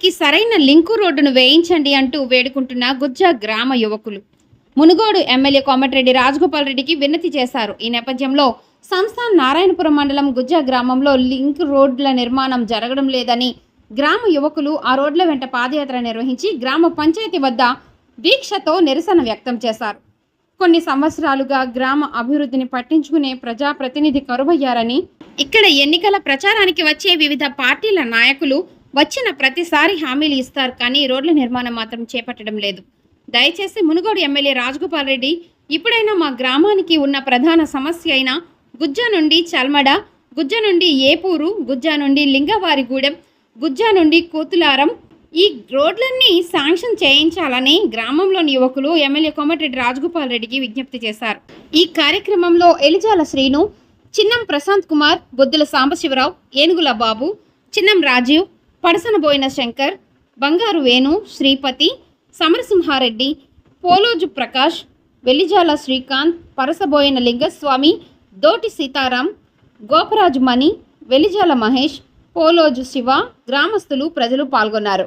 వారికి సరైన లింకు రోడ్డును వేయించండి అంటూ వేడుకుంటున్న గుజ్జా గ్రామ యువకులు. మునుగోడు ఎమ్మెల్యే కోమటిరెడ్డి రాజగోపాల్ రెడ్డికి విన్నతి చేశారు. ఈ నేపథ్యంలో సంస్థాన్ నారాయణపురం మండలం గుజ్జా గ్రామంలో లింక్ రోడ్ల నిర్మాణం జరగడం లేదని గ్రామ యువకులు ఆ రోడ్ల వెంట పాదయాత్ర నిర్వహించి గ్రామ పంచాయతీ వద్ద దీక్షతో నిరసన వ్యక్తం చేశారు. కొన్ని సంవత్సరాలుగా గ్రామ అభివృద్ధిని పట్టించుకునే ప్రజాప్రతినిధి కరువయ్యారని ఇక్కడ ఎన్నికల ప్రచారానికి వచ్చే వివిధ పార్టీల నాయకులు వచ్చిన ప్రతిసారి హామీలు ఇస్తారు కానీ రోడ్ల నిర్మాణం మాత్రం చేపట్టడం లేదు. దయచేసి మునుగోడు ఎమ్మెల్యే రాజగోపాల్ రెడ్డి ఇప్పుడైనా మా గ్రామానికి ఉన్న ప్రధాన సమస్య అయిన గుజ్జ నుండి చల్మడ గుజ్జ నుండి ఏపూరు గుజ్జ నుండి లింగవారిగూడెం గుజ్జ నుండి కోతులారం ఈ రోడ్లన్నీ శాంక్షన్ చేయించాలని గ్రామంలోని యువకులు ఎమ్మెల్యే కోమటిరెడ్డి రాజగోపాల్ రెడ్డికి విజ్ఞప్తి చేశారు. ఈ కార్యక్రమంలో ఎలిజాల శ్రీను చిన్నం ప్రశాంత్ కుమార్ బొద్దుల సాంబశివరావు ఏనుగుల బాబు చిన్నం రాజీవ్ పడసనబోయిన శంకర్ బంగారు వేణు శ్రీపతి సమరసింహారెడ్డి పోలోజు ప్రకాష్ వెలిజాల శ్రీకాంత్ పరసబోయిన లింగస్వామి దోటి సీతారాం గోపరాజు మణి వెలిజాల మహేష్ పోలోజు శివ గ్రామస్తులు ప్రజలు పాల్గొన్నారు.